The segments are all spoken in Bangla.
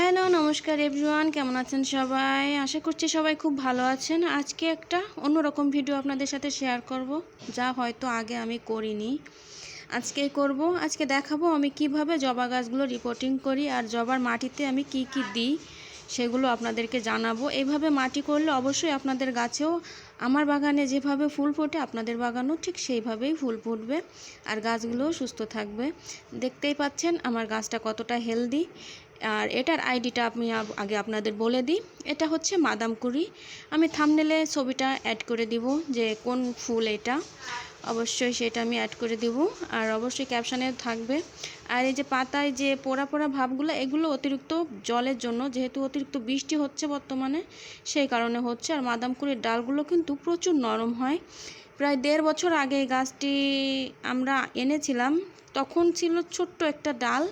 হ্যালো নমস্কার এভরিওয়ান কেমন আছেন সবাই? আশা করছি সবাই খুব ভালো আছেন। আজকে একটা অন্যরকম ভিডিও আপনাদের সাথে শেয়ার করব, যা হয়তো আগে আমি করিনি। আজকে করব, আজকে দেখাবো আমি কীভাবে জবা গাছগুলো রিপোর্টিং করি আর জবার মাটিতে আমি কি কি দিই, সেগুলো আপনাদেরকে জানাব। এইভাবে মাটি করলে অবশ্যই আপনাদের গাছেও, আমার বাগানে যেভাবে ফুল ফোটে, আপনাদের বাগানও ঠিক সেইভাবেই ফুল ফুটবে আর গাছগুলোও সুস্থ থাকবে। দেখতেই পাচ্ছেন, আমার গাছটা কতটা হেলদি আর এটার আইডিটা আমি আগে আপনাদের বলে দিই। এটা হচ্ছে মাদামকুড়ি আমি থামনেলে ছবিটা অ্যাড করে দিব যে কোন ফুল এটা। অবশ্যই সেটা আমি অ্যাড করে দিব। আর অবশ্যই ক্যাপশানে থাকবে। আর এই যে পাতায় যে পোড়া পোড়া ভাবগুলো, এগুলো অতিরিক্ত জলের জন্য, যেহেতু অতিরিক্ত বৃষ্টি হচ্ছে বর্তমানে, সেই কারণে হচ্ছে। আর মাদামকুড়ির ডালগুলো কিন্তু প্রচুর নরম হয়। প্রায় দেড় বছর আগে গাছটি আমরা এনেছিলাম। তখন ছিল ছোট্ট একটা ডাল।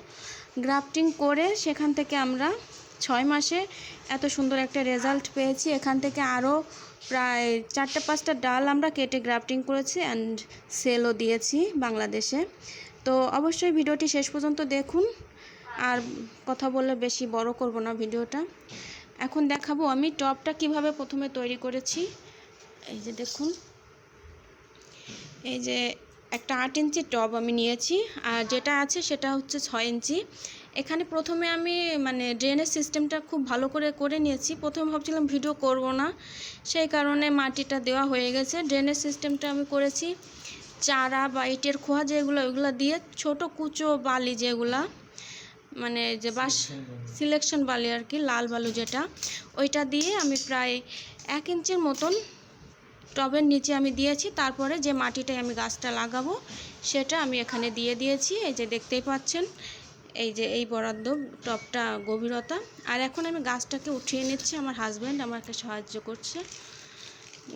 গ্রাফটিং করে সেখান থেকে আমরা ছয় মাসে এত সুন্দর একটা রেজাল্ট পেয়েছি। এখান থেকে আরও প্রায় চারটে পাঁচটা ডাল আমরা কেটে গ্রাফটিং করেছি অ্যান্ড সেলও দিয়েছি বাংলাদেশে। তো অবশ্যই ভিডিওটি শেষ পর্যন্ত দেখুন। আর কথা বললে বেশি বড় করব না ভিডিওটা। এখন দেখাবো আমি টপটা কীভাবে প্রথমে তৈরি করেছি। এই যে দেখুন। এই যে একটা আট ইঞ্চি টব আমি নিয়েছি আর যেটা আছে সেটা হচ্ছে ছয় ইঞ্চি। এখানে প্রথমে আমি মানে ড্রেনের সিস্টেমটা খুব ভালো করে করে নিয়েছি। প্রথমে ভাবছিলাম ভিডিও করব না সেই কারণে মাটিটা দেওয়া হয়ে গেছে। ড্রেনের সিস্টেমটা আমি করেছি চারা বা ইটের খোয়া যেগুলো ওইগুলো দিয়ে ছোট কুচো বালি যেগুলা মানে যে বাস সিলেকশন বালি আর কি লাল বালু যেটা ওইটা দিয়ে আমি প্রায় এক ইঞ্চির মতন টবের নিচে আমি দিয়েছি, তারপরে যে মাটিটায় আমি গাছটা লাগাবো, সেটা আমি এখানে দিয়ে দিয়েছি। এই যে দেখতেই পাচ্ছেন, এই যে এই বরাদ্দ টবটা গভীরতা। আর এখন আমি গাছটাকে উঠিয়ে নিচ্ছি, আমার হাজব্যান্ড আমাকে সাহায্য করছে।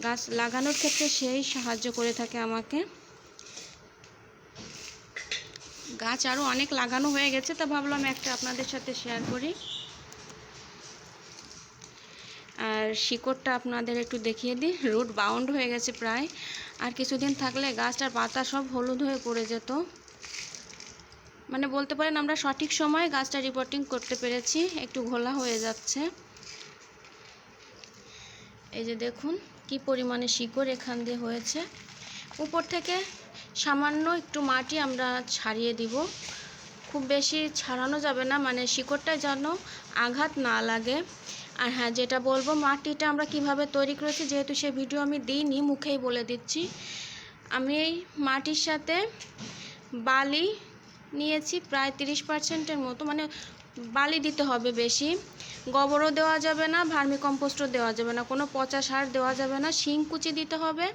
গাছ লাগানোর ক্ষেত্রে সেই সাহায্য করে থাকে আমাকে। গাছ আরও অনেক লাগানো হয়ে গেছে, তা ভাবলাম একটা আপনাদের সাথে শেয়ার করি আর শিকড়টা আপনাদের একটু দেখিয়ে দিই। রুট বাউন্ড হয়ে গেছে প্রায়। আর কিছুদিন থাকলে গাছটার পাতা সব হলুদ হয়ে পড়ে যেত। মানে বলতে পারেন আমরা সঠিক সময়ে গাছটা রিপোর্টিং করতে পেরেছি। একটু ঘোলা হয়ে যাচ্ছে। এই যে দেখুন, কি পরিমাণে শিকড় এখান দিয়ে হয়েছে। উপর থেকে সামান্য একটু মাটি আমরা ছাড়িয়ে দিব। খুব বেশি ছাড়ানো যাবে না। মানে শিকড়টায় যেন আঘাত না লাগে। আর হ্যাঁ যেটা বলব, মাটিটা আমরা কীভাবে তৈরি করেছি, যেহেতু সে ভিডিও আমি দিইনি, মুখেই বলে দিচ্ছি। আমি এই মাটির সাথে বালি নিয়েছি, প্রায় তিরিশ পার্সেন্টের মতো মানে বালি দিতে হবে বেশি। গোবরও দেওয়া যাবে না, ভার্মিকম্পোস্টও দেওয়া যাবে না, কোনো পচা সার দেওয়া যাবে না, শিং কুচি দিতে হবে।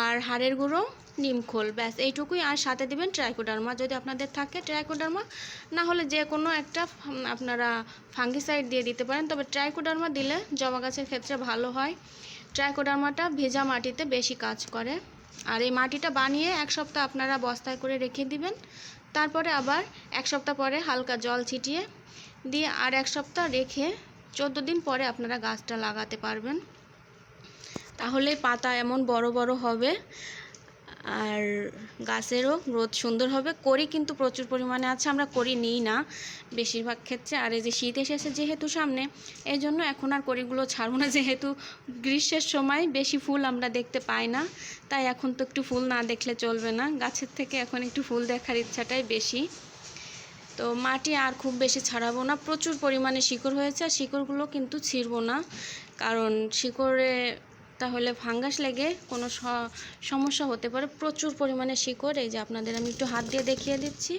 আর হাড়ের গুঁড়ো নিমখোল ব্যাস, এইটুকুই। আর সাথে দেবেন ট্রাইকোডার্মা। যদি আপনাদের থাকে ট্রাইকোডার্মা, না হলে যে কোনো একটা আপনারা ফাঙ্গিসাইড দিয়ে দিতে পারেন। তবে ট্রাইকোডার্মা দিলে জবা গাছের ক্ষেত্রে ভালো হয়। ট্রাইকোডার্মাটা ভেজা মাটিতে বেশি কাজ করে। আর এই মাটিটা বানিয়ে এক সপ্তাহ আপনারা বস্তায় করে রেখে দিবেন। তারপরে আবার এক সপ্তাহ পরে হালকা জল ছিটিয়ে দিয়ে আর এক সপ্তাহ রেখে চোদ্দ দিন পরে আপনারা গাছটা লাগাতে পারবেন। তাহলে পাতা এমন বড় বড় হবে, আর গাছেরও গ্রোথ সুন্দর হবে। করি কিন্তু প্রচুর পরিমাণে আছে, আমরা করি নিই না বেশিরভাগ ক্ষেত্রে। আর এই যে শীত এসেছে যেহেতু সামনে, এই জন্য এখন আর করিগুলো ছাড়বো না। যেহেতু গ্রীষ্মের সময় বেশি ফুল আমরা দেখতে পাই না, তাই এখন তো একটু ফুল না দেখলে চলবে না। গাছের থেকে এখন একটু ফুল দেখার ইচ্ছাটাই বেশি। তো মাটি আর খুব বেশি ছাড়াবো না। প্রচুর পরিমাণে শিকড় হয়েছে, আর শিকড়গুলো কিন্তু ছিঁড়বো না। কারণ শিকড়ে তাহলে ফাঙ্গাস লেগে কোনো সমস্যা হতে পারে। প্রচুর পরিমাণে শিকড়, এই যে আপনাদের আমি একটু হাত দিয়ে দেখিয়ে দিচ্ছি।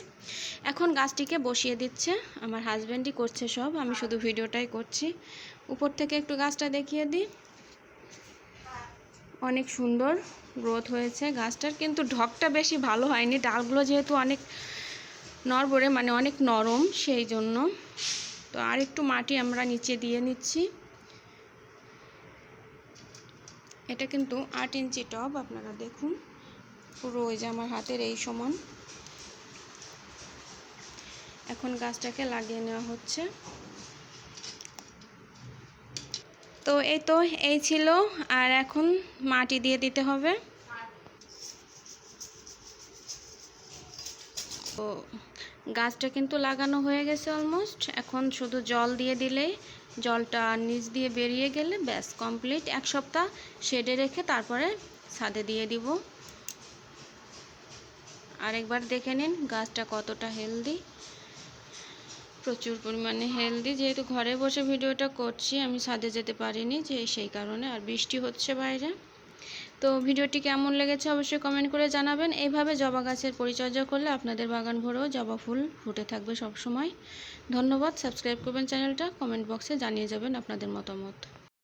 এখন গাছটিকে বসিয়ে দিচ্ছে, আমার হাজব্যান্ডই করছে সব, আমি শুধু ভিডিওটাই করছি। উপর থেকে একটু গাছটা দেখিয়ে দিই। অনেক সুন্দর গ্রোথ হয়েছে গাছটার, কিন্তু ঢকটা বেশি ভালো হয়নি। ডালগুলো যেহেতু অনেক নড়বড়ে মানে অনেক নরম, সেই জন্য। তো আর একটু মাটি আমরা নিচে দিয়ে নিচ্ছি। এটা কিন্তু আট ইঞ্চি টব আপনারা দেখুন। পুরো ওই যে আমার হাতের এই সমান। এখন গাছটাকে লাগিয়ে নেওয়া হচ্ছে। তো এই তো, এই ছিল। আর এখন মাটি দিয়ে দিতে হবে। তো গাছটা কিন্তু লাগানো হয়ে গেছে অলমোস্ট। এখন শুধু জল দিয়ে দিলেই জলটা নিচ দিয়ে বেরিয়ে গেলে ব্যাস কমপ্লিট এক সপ্তাহ শেডে রেখে তারপরে ছাদে দিয়ে দিব। আরেকবার দেখে নিন গাছটা কতটা হেলদি প্রচুর পরিমাণে হেলদি যেহেতু ঘরে বসে ভিডিওটা করছি, আমি ছাদে যেতে পারিনি, যে সেই কারণে। আর বৃষ্টি হচ্ছে বাইরে। তো ভিডিওটি কেমন লেগেছে অবশ্যই কমেন্ট করে জানাবেন। এইভাবে জবা গাছের পরিচর্যা করলে আপনাদের বাগান ভরেও জবা ফুল ফুটে থাকবে সব সময় ধন্যবাদ। সাবস্ক্রাইব করবেন চ্যানেলটা কমেন্ট বক্সে জানিয়ে যাবেন আপনাদের মতামত।